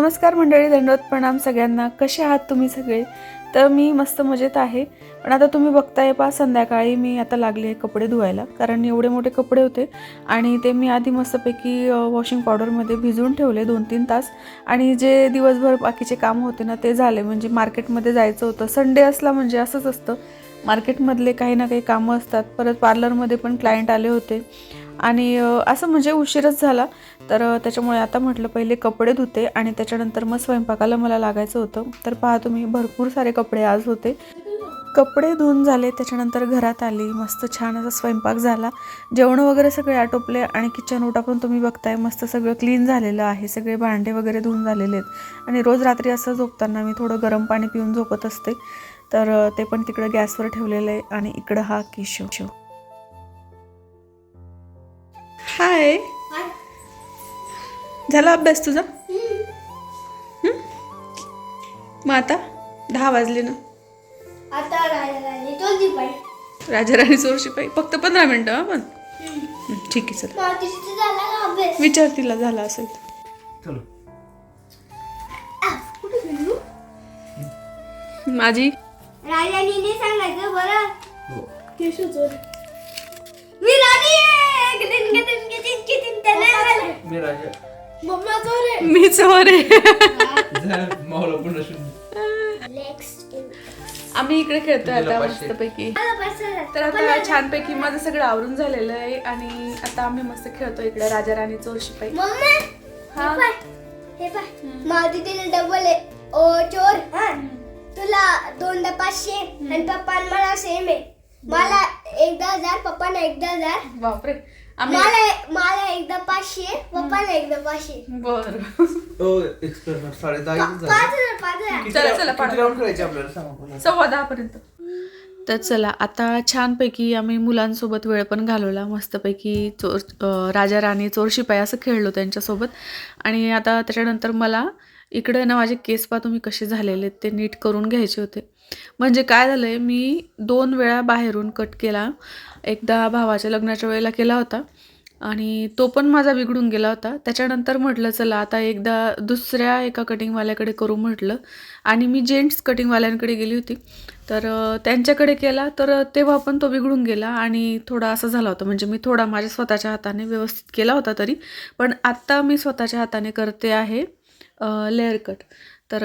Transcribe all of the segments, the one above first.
नमस्कार मंडळी दंडवत प्रणाम सगळ्यांना. कसे आहात तुम्ही सगळे? तर मी मस्त मजेत आहे. पण आता तुम्ही बघताय पा संध्याकाळी मी आता लागले आहे कपडे धुवायला. कारण एवढे मोठे कपडे होते आणि ते मी आधी मस्तपैकी वॉशिंग पावडरमध्ये भिजवून ठेवले दोन तीन तास. आणि जे दिवसभर बाकीचे काम होते ना ते झाले. म्हणजे मार्केटमध्ये जायचं होतं. संडे असला म्हणजे असंच असतं. मार्केटमधले काही ना काही कामं असतात. परत पार्लरमध्ये पण क्लायंट आले होते. आणि असं म्हणजे उशीरच झाला. तर त्याच्यामुळे आता म्हटलं पहिले कपडे धुते आणि त्याच्यानंतर मग स्वयंपाकाला मला लागायचं होतं. तर पहा तुम्ही भरपूर सारे कपडे आज होते. कपडे धुवून झाले त्याच्यानंतर घरात आली. मस्त छान असा स्वयंपाक झाला. जेवण वगैरे सगळे आटोपले आणि किचन ओटा पण तुम्ही बघताय मस्त सगळं क्लीन झालेलं आहे. सगळे भांडे वगैरे धुवून झालेले आहेत. आणि रोज रात्री असं झोपताना मी थोडं गरम पाणी पिऊन झोपत असते. तर ते पण तिकडं गॅसवर ठेवलेलं आहे आणि इकडं हा केशव. हाय. झाला अभ्यास तुझा? हं? मग आता? दहा वाजले ना. आता राजा राणी चोरशिपाई फक्त पंधरा मिनटं हा पण. हं, ठीक आहे चल. विचार तिला झाला असेल तर. माझी? राजाने सांगायचं बरं? हो. केशव चोर मी राणी गदिन त्याला मी राजा मम्मा चोर आहे मी चोर आहे मावला पुन्हा शून्य नेक्स्ट आम्ही इकडे खेळतोय आता पाचशे. मस्तपैकी. तर आता छानपैकी माझं सगळं आवरून झालेलं आहे आणि आता आम्ही मस्त खेळतो इकडे राजा राणी चोर शिपाई मम्मा हा. हे? पाय हे पाय. माझी तिने डबल आहे. ओ चोर. हा? तुला दोनदा पाचशे आणि पप्पा मला सेम आहे. मला एकदा हजार पप्पाने एकदा हजार. बापरे. आम्ही मला मला एकदा पाचशे पप्पाने एकदा पाचशे. बर. ओ एक्सपेरिमेंट साडे दहा पाच हजार पाच हजार. किती चला, राऊंड- चला, किती राऊंड खेळायचे आपल्याला? सांगा पुन्हा. सव्वा दहा पर्यंत तर चला आता छानपैकी आम्ही मुलांसोबत वेळ पण घालवला. मस्तपैकी चोर अं, राजा राणी चोर शिपाई असं खेळलो त्यांच्यासोबत. आणि आता त्याच्यानंतर मला इकडे ना माझे केस पा तुम्ही कसे झालेले आहेत ते नीट करून घ्यायचे होते. म्हणजे काय झालं आहे मी दोन वेळा बाहेरून कट केला. एकदा भावाच्या लग्नाच्या वेळेला केला होता आणि तो पण माझा बिघडून गेला होता. त्याच्यानंतर म्हटलं चला आता एकदा दुसऱ्या एका कटिंगवाल्याकडे करू म्हटलं. आणि मी जेंट्स कटिंगवाल्यांकडे गेली होती. तर त्यांच्याकडे केला तर तेव्हा पण तो बिघडून गेला आणि थोडा असं झाला होता. म्हणजे मी थोडा माझ्या स्वतःच्या हाताने व्यवस्थित केला होता तरी. पण आत्ता मी स्वतःच्या हाताने करते आहे. लेअर कट तर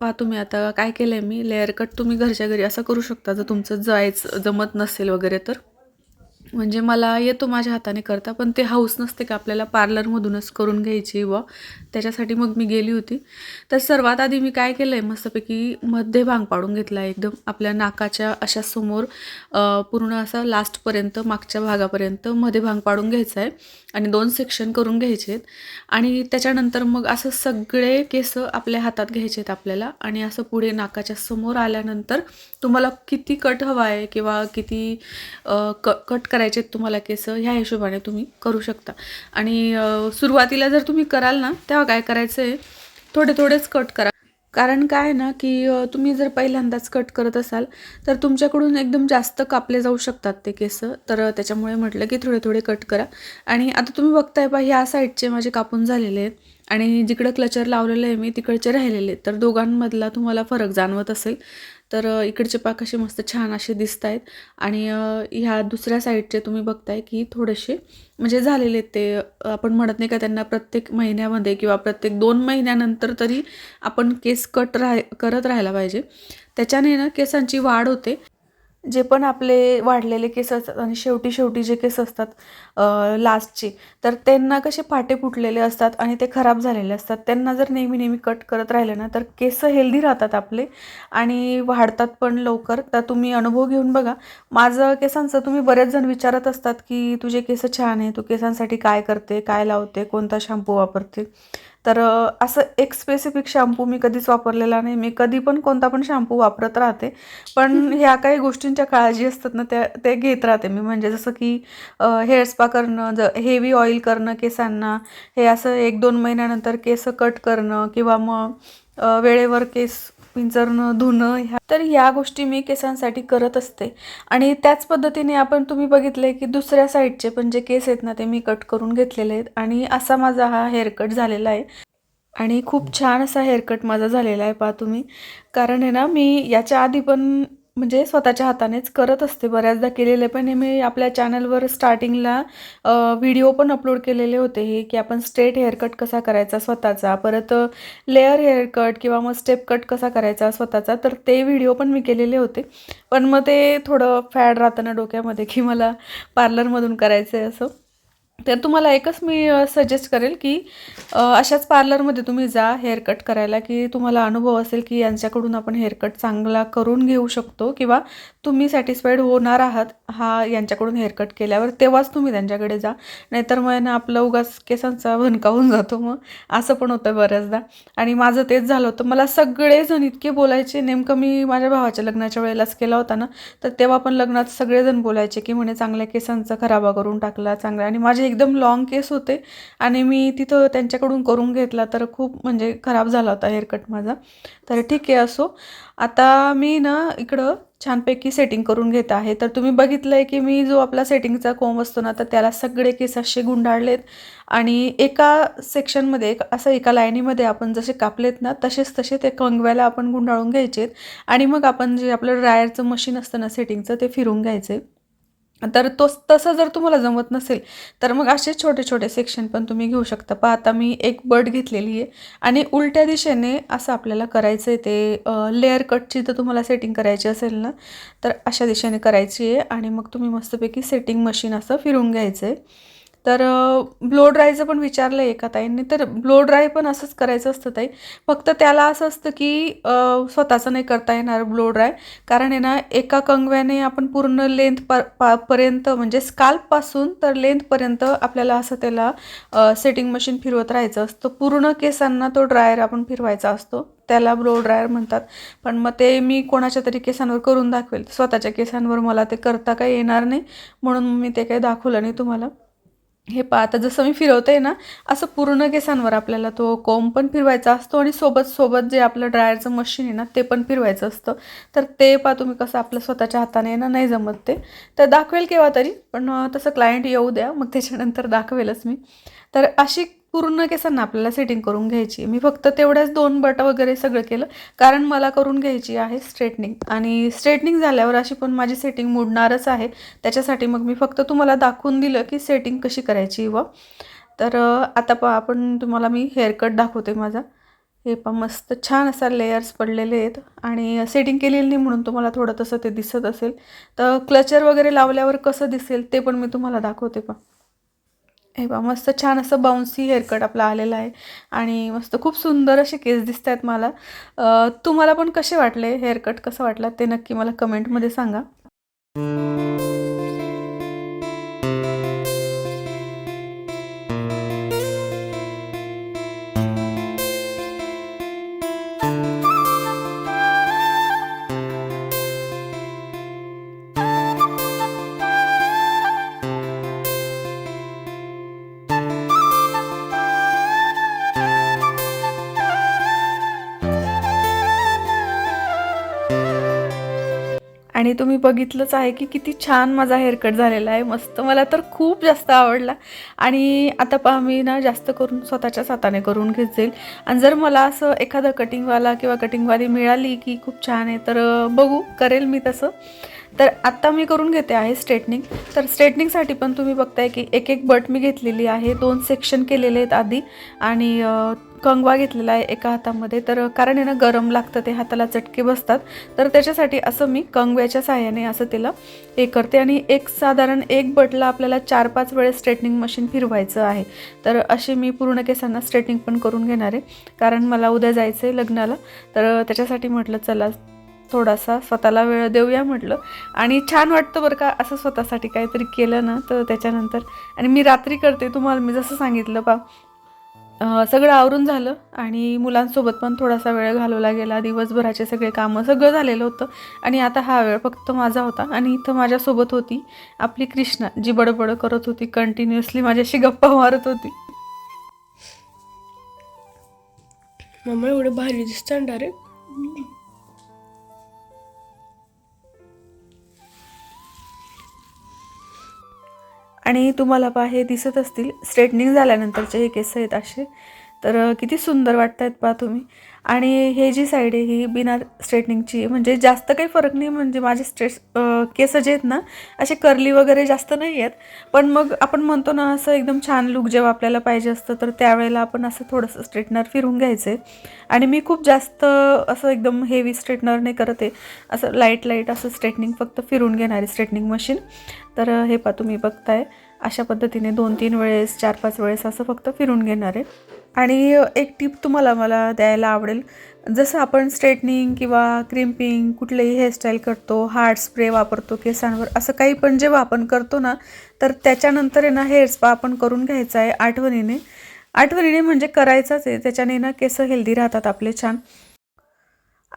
पहा तुम्ही आता काय केलं आहे मी? लेअर कट तुम्ही घरच्या घरी असं करू शकता जर तुमचं जायचं जमत नसेल वगैरे तर. म्हणजे मला येतो माझ्या हाताने करता पण ते हाऊस नसते का आपल्याला पार्लरमधूनच करून घ्यायची व त्याच्यासाठी मग मी गेली होती. तर सर्वात आधी मी काय केलं आहे मस्तपैकी मध्ये भांग पाडून घेतला आहे एकदम. आपल्या नाकाच्या अशा समोर पूर्ण असा लास्टपर्यंत मागच्या भागापर्यंत मध्ये भांग पाडून घ्यायचा आहे आणि दोन सेक्शन करून घ्यायचे आहेत आणि त्याच्यानंतर मग असं सगळे केस आपल्या हातात घ्यायचे आहेत आपल्याला. आणि असं पुढे नाकाच्या समोर आल्यानंतर तुम्हाला किती कट हवा आहे किंवा किती क कट करायचं आहेत तुम्हाला केस ह्या हिशोबाने तुम्ही करू शकता. आणि सुरुवातीला जर तुम्ही कराल ना तेव्हा काय करायचं आहे थोडे थोडेच कट करा. कारण काय आहे ना की तुम्ही जर पहिल्यांदाच कट करत असाल तर तुमच्याकडून एकदम जास्त कापले जाऊ शकतात ते केस. तर त्याच्यामुळे म्हटलं की थोडे थोडे कट करा. आणि आता तुम्ही बघताय पा ह्या साईडचे माझे कापून झालेले आहेत. आणि जिकडं क्लचर लावलेलं आहे मी तिकडचे राहिलेले आहेत. तर दोघांमधला तुम्हाला फरक जाणवत असेल. तर इकडचे पाक असे मस्त छान असे दिसत आहेत आणि ह्या दुसऱ्या साईडचे तुम्ही बघताय की थोडेसे म्हणजे झालेले ते आपण म्हणत नाही का त्यांना प्रत्येक महिन्यामध्ये किंवा प्रत्येक दोन महिन्यानंतर तरी आपण केस कट राह करत राहायला पाहिजे. त्याच्याने ना केसांची वाढ होते. जे पण आपले वाढलेले केस असतात आणि शेवटी शेवटी जे केस असतात लास्टचे तर त्यांना कसे फाटे फुटलेले असतात आणि ते खराब झालेले असतात. त्यांना जर नेहमी नेहमी कट करत राहिले ना तर केस हेल्दी राहतात आपले आणि वाढतात पण लवकर. तर तुम्ही अनुभव घेऊन बघा. माझं केसांचं तुम्ही बरेच जण विचारत असतात की तुझे केस छान आहे तू केसांसाठी काय करते काय लावते कोणता शॅम्पू वापरते? तर असं एक स्पेसिफिक शॅम्पू मी कधीच वापरलेला नाही. मी कधी पण कोणता पण शॅम्पू वापरत राहते. पण ह्या काही गोष्टींच्या काळजी असतात ना त्या ते घेत राहते मी. म्हणजे जसं की हेअर स्पा करणं ज हेवी ऑइल करणं केसांना हे असं एक दोन महिन्यानंतर केस कट करणं किंवा मग वेळेवर केस पिंजरणं धुणं ह्या तर ह्या गोष्टी मी केसांसाठी करत असते. आणि त्याच पद्धतीने आपण तुम्ही बघितले की दुसऱ्या साईडचे पण जे केस आहेत ना ते मी कट करून घेतलेले आहेत. आणि असा माझा हा हेअरकट झालेला आहे. आणि खूप छान असा हेअरकट माझा झालेला आहे पहा तुम्ही. कारण आहे ना मी याच्या आधी पण म्हणजे स्वतःच्या हातानेच करत असते. बऱ्याचदा केलेले पण हे मी आपल्या चॅनलवर स्टार्टिंगला व्हिडिओ पण अपलोड केलेले होते हे की आपण स्ट्रेट हेअरकट कसा करायचा स्वतःचा परत लेअर हेअरकट किंवा मग स्टेप कट कसा करायचा स्वतःचा तर ते व्हिडिओ पण मी केलेले होते. पण मग ते थोडं फॅड राहतं ना डोक्यामध्ये की मला पार्लरमधून करायचं आहे असं. तर तुम्हाला एकच मी सजेस्ट करेल की अशाच पार्लरमध्ये तुम्ही जा हेअरकट करायला की तुम्हाला अनुभव असेल की यांच्याकडून आपण हेअरकट चांगला करून घेऊ शकतो किंवा तुम्ही सॅटिस्फाईड होणार आहात हा यांच्याकडून हेअरकट केल्यावर तेव्हाच तुम्ही त्यांच्याकडे जा. नाहीतर मग ना आपलं उगाच केसांचा भनका होऊन जातो मग. असं पण होतं बऱ्याचदा. आणि माझं तेच झालं होतं. मला सगळेजण इतके बोलायचे. नेमकं मी माझ्या भावाच्या लग्नाच्या वेळेलाच केला होता ना. तर तेव्हा पण लग्नात सगळेजण बोलायचे की म्हणे चांगल्या केसांचा खराबा करून टाकला चांगला. आणि माझे एकदम लॉंग केस होते आणि मी तिथं त्यांच्याकडून करून घेतला तर खूप म्हणजे खराब झाला होता हेअरकट माझा. तर ठीक आहे असो. आता मी ना इकडं छानपैकी सेटिंग करून घेत आहे. तर तुम्ही बघितलं आहे की मी जो आपला सेटिंगचा कोंब असतो ना तर त्याला सगळे केस असे गुंडाळलेत आणि एका सेक्शनमध्ये एक असं एका लाईनीमध्ये आपण जसे कापलेत ना तसेच तसे ते कंगव्याला आपण गुंडाळून घ्यायचेत आणि मग आपण जे आपलं ड्रायरचं मशीन असतं ना सेटिंगचं ते फिरून घ्यायचे. तर तो तसं जर तुम्हाला जमत नसेल तर मग असे छोटे छोटे सेक्शन पण तुम्ही घेऊ शकता. पहा आता मी एक बर्ड घेतलेली आहे आणि उलट्या दिशेने असं आपल्याला करायचं आहे ते लेअर कटची तर तुम्हाला सेटिंग करायची असेल ना तर अशा दिशेने करायची आहे आणि मग तुम्ही मस्तपैकी सेटिंग मशीन असं फिरून घ्यायचं आहे. तर ब्लो ड्रायचं पण विचारलं आहे एका ताईंनी. तर ब्लो ड्राय पण असंच करायचं असतं ताई. फक्त त्याला असं असतं की स्वतःचं नाही करता येणार ब्लो ड्राय कारण आहे ना एका कंगव्याने आपण पूर्ण लेंथ प पा पर्यंत म्हणजे स्काल्पपासून तर लेंथपर्यंत आपल्याला असं त्याला सेटिंग मशीन फिरवत राहायचं असतं. पूर्ण केसांना तो ड्रायर आपण फिरवायचा असतो. त्याला ब्लो ड्रायर म्हणतात. पण मग ते मी कोणाच्या तरी केसांवर करून दाखवेल. स्वतःच्या केसांवर मला ते करता काही येणार नाही. म्हणून मी ते काही दाखवलं नाही तुम्हाला. हे पा आता जसं मी फिरवते ना असं पूर्ण केसांवर आपल्याला तो कोंब पण फिरवायचा असतो आणि सोबत सोबत जे आपलं ड्रायरचं मशीन आहे ना ते पण फिरवायचं असतं. तर ते पहा तुम्ही कसं आपलं स्वतःच्या हाताने येणं ना नाही जमत ते. तर दाखवेल केव्हा तरी पण तसं क्लायंट येऊ द्या मग त्याच्यानंतर दाखवेलच मी. तर अशी पूर्ण केसांना आपल्याला सेटिंग करून घ्यायची. मी फक्त तेवढ्याच दोन बट वगैरे सगळं केलं. कारण मला करून घ्यायची आहे स्ट्रेटनिंग आणि स्ट्रेटनिंग झाल्यावर अशी पण माझी सेटिंग मोडणारच आहे. त्याच्यासाठी मग मी फक्त तुम्हाला दाखवून दिलं की सेटिंग कशी करायची व. तर आता प आपण तुम्हाला मी हेअरकट दाखवते माझा. हे पण मस्त छान असा लेयर्स पडलेले आहेत. आणि सेटिंग केलेली नाही म्हणून तुम्हाला थोडं तसं ते दिसत असेल. तर क्लचर वगैरे लावल्यावर कसं दिसेल ते पण मी तुम्हाला दाखवते पहा. हे बा मस्त छान असं बाउन्सी हेअरकट आपला आलेला आहे. आणि मस्त खूप सुंदर असे केस दिसत आहेत मला तुम्हाला पण कसे वाटले हेअरकट कसं वाटलं ते नक्की मला कमेंटमध्ये सांगा. आणि तुम्ही बघितलंच आहे की किती छान माझा हेअरकट झालेला आहे. मस्त मला तर खूप जास्त आवडला. आणि आता पहा मी ना जास्त करून स्वतःच्याच हाताने करून घेत आणि जर मला असं एखादं कटिंगवाला किंवा कटिंगवाली मिळाली की खूप छान आहे तर बघू करेल मी तसं. तर आत्ता मी करून घेते आहे स्ट्रेटनिंग तर स्ट्रेटनिंगसाठी पण तुम्ही बघताय की एक एक बट मी घेतलेली आहे. दोन सेक्शन केलेले आहेत आधी. आणि कंगवा घेतलेला आहे एका हातामध्ये. तर कारण आहे ना गरम लागतं ते हाताला चटके बसतात. तर त्याच्यासाठी असं मी कंगव्याच्या साह्याने असं तिला हे करते. आणि एक साधारण एक बटला आपल्याला चार पाच वेळेस स्ट्रेटनिंग मशीन फिरवायचं आहे. तर अशी मी पूर्ण केसांना स्ट्रेटनिंग पण करून घेणार आहे. कारण मला उद्या जायचं आहे लग्नाला. तर त्याच्यासाठी म्हटलं चला थोडासा स्वतःला वेळ देऊया म्हटलं. आणि छान वाटतं बरं का असं स्वतःसाठी काहीतरी केलं ना तर त्याच्यानंतर. आणि मी रात्री करते तुम्हाला मी जसं सांगितलं पा सगळं आवरून झालं आणि मुलांसोबत पण थोडासा वेळ घालवला गेला. दिवसभराचे सगळे कामं सगळं झालेलं होतं आणि आता हा वेळ फक्त माझा होता आणि इथं माझ्यासोबत होती आपली कृष्णा जी बडबड करत होती कंटिन्युअसली माझ्याशी गप्पा मारत होती. मम्मा एवढं भारी दिसतं डायरेक्ट आणि तुम्हाला पहा हे दिसत असतील. स्ट्रेटनिंग झाल्यानंतरचे हे केस आहेत असे. तर किती सुंदर वाटत आहेत पहा तुम्ही. आणि हे जी साईड आहे ही बिना स्ट्रेटनिंगची आहे. म्हणजे जास्त काही फरक नाही म्हणजे माझे स्ट्रेस केस जे आहेत ना असे कर्ली वगैरे जास्त नाही आहेत. पण मग आपण म्हणतो ना असं एकदम छान लुक जेव्हा आपल्याला पाहिजे असतं तर त्यावेळेला आपण असं थोडंसं स्ट्रेटनर फिरून घ्यायचं. आहे आणि मी खूप जास्त असं एकदम हेवी स्ट्रेटनर नाही करत आहे. असं लाइट लाइट असं स्ट्रेटनिंग फक्त फिरून घेणारी स्ट्रेटनिंग मशीन तर हे पा तुम्ही बघताय. अशा पद्धतीने दोन तीन वेळेस चार पाच वेळेस असं फक्त फिरून घेणार आहे. आणि एक टिप तुम्हाला मला द्यायला आवडेल. जसं आपण स्ट्रेटनिंग किंवा क्रिम्पिंग कुठलेही हेअरस्टाईल करतो हार्ड स्प्रे वापरतो केसांवर असं काही पण जेव्हा आपण करतो ना तर त्याच्यानंतर आहे ना हेअर स्पा आपण करून घ्यायचा आहे आठवणीने. आठवणीने म्हणजे करायचाच आहे त्याच्याने ना केस हेल्दी राहतात आपले छान.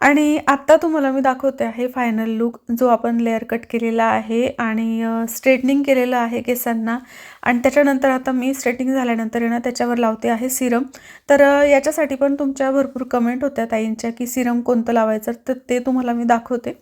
आणि आत्ता तुम्हाला मी दाखवते आहे फायनल लुक जो आपण लेअर कट केलेला आहे आणि स्ट्रेटनिंग केलेलं आहे केसांना. आणि त्याच्यानंतर आता मी स्ट्रेटिंग झाल्यानंतर आहे ना त्याच्यावर लावते आहे सिरम तर याच्यासाठी पण तुमच्या भरपूर कमेंट होत्या ताईंच्या की सिरम कोणतं लावायचं तर ते तुम्हाला मी दाखवते.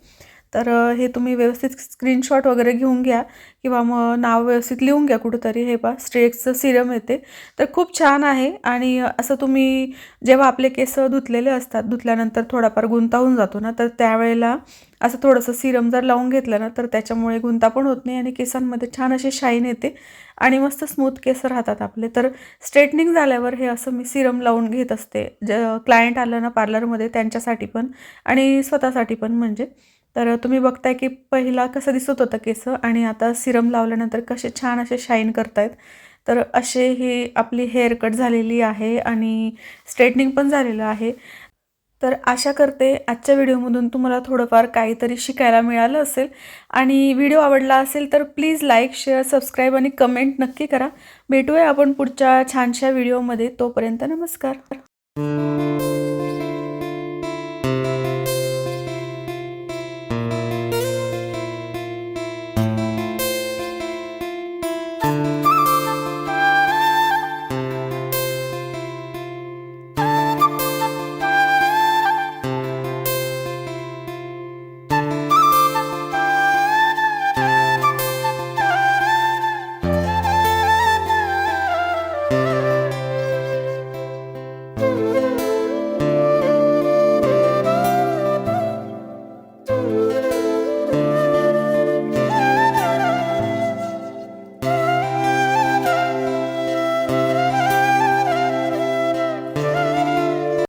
तर हे तुम्ही व्यवस्थित स्क्रीनशॉट वगैरे घेऊन घ्या किंवा मग नाव व्यवस्थित लिहून घ्या कुठंतरी. हे पा स्ट्रेक्सचं सिरम येते. तर खूप छान आहे आणि असं तुम्ही जेव्हा आपले केस धुतलेले असतात धुतल्यानंतर थोडाफार गुंतावून जातो ना तर त्यावेळेला असं थोडंसं सिरम जर लावून घेतलं ना तर त्याच्यामुळे गुंता पण होत नाही आणि केसांमध्ये छान असे शाईन येते आणि मस्त स्मूथ केस राहतात आपले. तर स्ट्रेटनिंग झाल्यावर हे असं मी सिरम लावून घेत असते. ज क्लायंट आलं ना पार्लरमध्ये त्यांच्यासाठी पण आणि स्वतःसाठी पण म्हणजे. तर तुम्ही बघताय की पहिला कसं दिसत होतं केस आणि आता सिरम लावल्यानंतर कसे छान असे शाईन करतायत. तर असे ही आपली हेअर कट झालेली आहे आणि स्ट्रेटनिंग पण झालेलं आहे. तर आशा करते आजच्या व्हिडिओमधून तुम्हाला थोडंफार काहीतरी शिकायला मिळालं असेल. आणि व्हिडिओ आवडला असेल तर प्लीज लाईक शेअर सबस्क्राईब आणि कमेंट नक्की करा. भेटूया आपण पुढच्या छानशा व्हिडिओमध्ये. तोपर्यंत नमस्कार.